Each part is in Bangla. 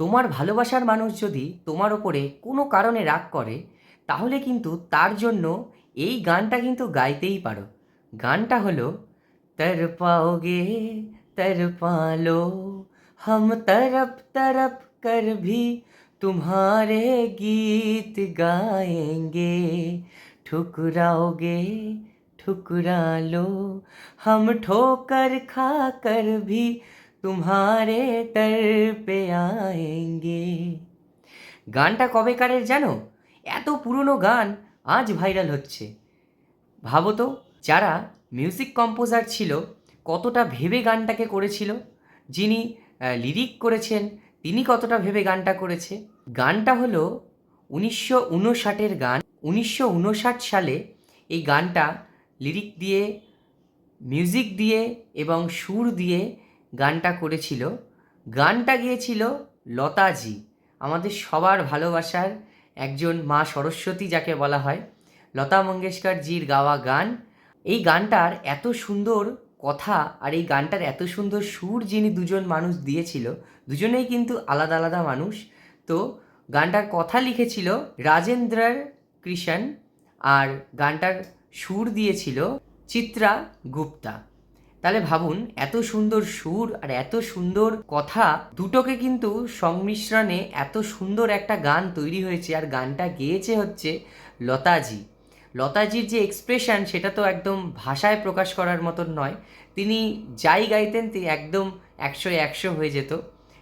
তোমার ভালোবাসার মানুষ যদি তোমার ওপরে কোনো কারণে রাগ করে তাহলে কিন্তু তার জন্য এই গানটা কিন্তু গাইতেই পারো গানটা হলো তর পাওগে তর পালো हम तरप तरप कर भी तुम्हारे गीत गाएंगे ठुकराओगे ठुकरा लो हम ठोकर खा कर भी তুমারে তর পে আয়েঙ্গে গানটা কবেকারের জানো? এত পুরনো গান আজ ভাইরাল হচ্ছে। ভাবো তো, যারা মিউজিক কম্পোজার ছিল, কতটা ভেবে গানটাকে করেছিল, যিনি লিরিক করেছেন, তিনি কতটা ভেবে গানটা করেছে। গানটা হলো উনিশশো উনষাটের গান। উনিশশো উনষাট সালে এই গানটা লিরিক দিয়ে মিউজিক দিয়ে এবং সুর দিয়ে গানটা করেছিল। গানটা গিয়েছিল লতাজি, আমাদের সবার ভালোবাসার একজন মা সরস্বতী যাকে বলা হয়। লতা মঙ্গেশকর জির গাওয়া গান। এই গানটার এত সুন্দর কথা আর এই গানটার এত সুন্দর সুর যিনি দুজন মানুষ দিয়েছিল, দুজনেই কিন্তু আলাদা আলাদা মানুষ। তো গানটার কথা লিখেছিল রাজেন্দ্রার কৃষণ আর গানটার সুর দিয়েছিল চিত্রা গুপ্তা। তাহলে ভাবুন, এত সুন্দর সুর আর এত সুন্দর কথা দুটোকে কিন্তু সংমিশ্রণে এত সুন্দর একটা গান তৈরি হয়েছে আর গানটা গেয়েছে হচ্ছে লতাজি। লতাজির যে এক্সপ্রেশন সেটা তো একদম ভাষায় প্রকাশ করার মতন নয়। তিনি যাই গাইতেন, তিনি একদম একশো একশো হয়ে যেত।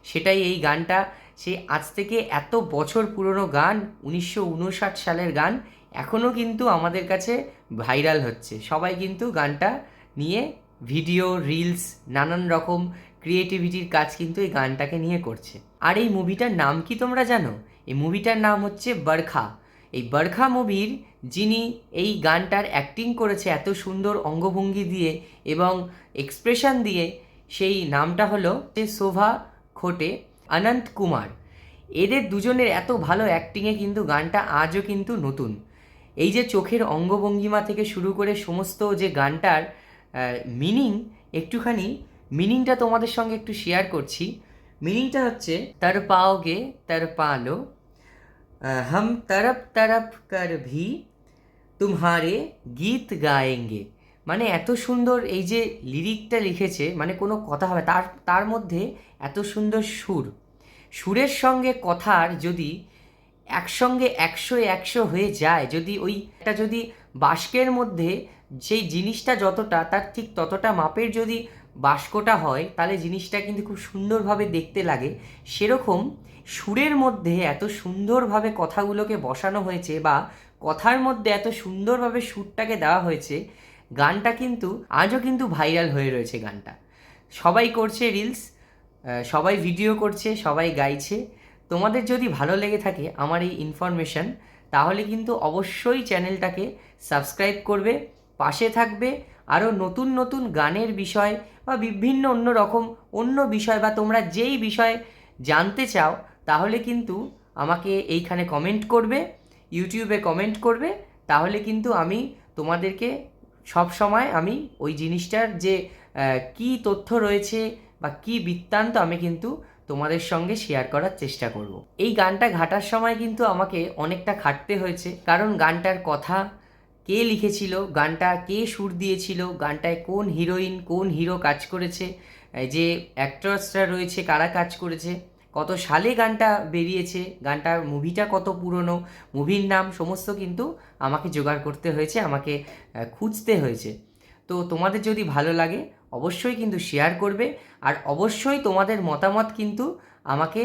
সেটাই এই গানটা। সে আজ থেকে এত বছর পুরনো গান, উনিশশো উনষাট সালের গান এখনও কিন্তু আমাদের কাছে ভাইরাল হচ্ছে। সবাই কিন্তু গানটা নিয়ে ভিডিও, রিলস, নানান রকম ক্রিয়েটিভিটির কাজ কিন্তু এই গানটাকে নিয়ে করছে। আর এই মুভিটার নাম কি তোমরা জানো? এই মুভিটার নাম হচ্ছে বরখা। এই বরখা মুভির যিনি এই গানটার অ্যাক্টিং করেছে এত সুন্দর অঙ্গভঙ্গি দিয়ে এবং এক্সপ্রেশন দিয়ে, সেই নামটা হলো শোভা খোটে, অনন্ত কুমার। এদের দুজনের এত ভালো অ্যাক্টিংয়ে কিন্তু গানটা আজও কিন্তু নতুন। এই যে চোখের অঙ্গভঙ্গিমা থেকে শুরু করে সমস্ত যে গানটার মিনিং একটুখানি মিনিংটা তোমাদের সঙ্গে একটু শেয়ার করছি। মিনিংটা হচ্ছে, তর পাওগে, তার পালো হম তরপ তরপ কর ভি তুমারে গীত গায়েঙ্গে। মানে এত সুন্দর এই যে লিরিকটা লিখেছে মানে কোনো কথা হবে তার তার মধ্যে এত সুন্দর সুর। সুরের সঙ্গে কথার যদি একসঙ্গে একশো একশো হয়ে যায়, যদি ওইটা যদি বাস্কের মধ্যে সেই জিনিসটা যতটা, তার ঠিক ততটা মাপের যদি বাস্কটা হয়, তাহলে জিনিসটা কিন্তু খুব সুন্দরভাবে দেখতে লাগে। সেরকম সুরের মধ্যে এত সুন্দরভাবে কথাগুলোকে বসানো হয়েছে বা কথার মধ্যে এত সুন্দরভাবে সুরটাকে দেওয়া হয়েছে, গানটা কিন্তু আজও কিন্তু ভাইরাল হয়ে রয়েছে গানটা। সবাই করছে রিলস সবাই ভিডিও করছে, সবাই গাইছে। তোমাদের যদি ভালো লেগে থাকে আমার এই ইনফরমেশন তাহলে কিন্তু অবশ্যই চ্যানেলটাকে সাবস্ক্রাইব করবে। পাশে থাকবে আরও নতুন নতুন গানের বিষয় বা বিভিন্ন অন্য রকম অন্য বিষয় বা তোমরা যেই বিষয় জানতে চাও, তাহলে কিন্তু আমাকে এইখানে কমেন্ট করবে ইউটিউবে কমেন্ট করবে, তাহলে কিন্তু আমি তোমাদেরকে সব সময় আমি ওই জিনিসটার যে কি তথ্য রয়েছে বা কি বৃত্তান্ত আমি কিন্তু তোমাদের সঙ্গে শেয়ার করার চেষ্টা করব। এই গানটা ঘাটার সময় কিন্তু আমাকে অনেকটা খাটতে হয়েছে, কারণ গানটার কথা কে লিখেছিল, গানটা কে সুর দিয়েছিল, গানটায় কোন হিরোইন, কোন হিরো কাজ করেছে যে অ্যাক্ট্রেসরা রয়েছে, কারা কাজ করেছে, কত সালে গানটা বেরিয়েছে গানটার মুভিটা কত পুরনো মুভির নাম, সমস্ত কিন্তু আমাকে জোগাড় করতে হয়েছে, আমাকে খুঁজতে হয়েছে। তো তোমাদের যদি ভালো লাগে, অবশ্যই কিন্তু শেয়ার করবে, আর অবশ্যই তোমাদের মতামত কিন্তু আমাকে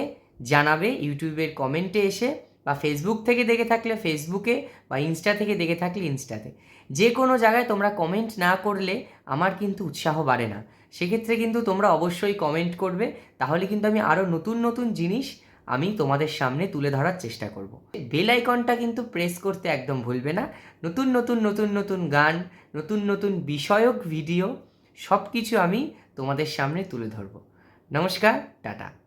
জানাবে, ইউটিউবের কমেন্টে এসে। বা ফেসবুক থেকে দেখে থাকলে ফেসবুকে বা ইনস্টা থেকে দেখে থাকলে ইনস্টাতে যে কোনো জায়গায় তোমরা কমেন্ট না করলে আমার কিন্তু উৎসাহ বাড়ে না। সেক্ষেত্রে কিন্তু তোমরা অবশ্যই কমেন্ট করবে, তাহলে কিন্তু আমি আরও নতুন নতুন জিনিস আমি তোমাদের সামনে তুলে ধরার চেষ্টা করব। বেল আইকনটা কিন্তু প্রেস করতে একদম ভুলবে না। নতুন নতুন নতুন নতুন গান, নতুন নতুন বিষয়ক ভিডিও সব কিছু আমি তোমাদের সামনে তুলে ধরবো। নমস্কার, টাটা।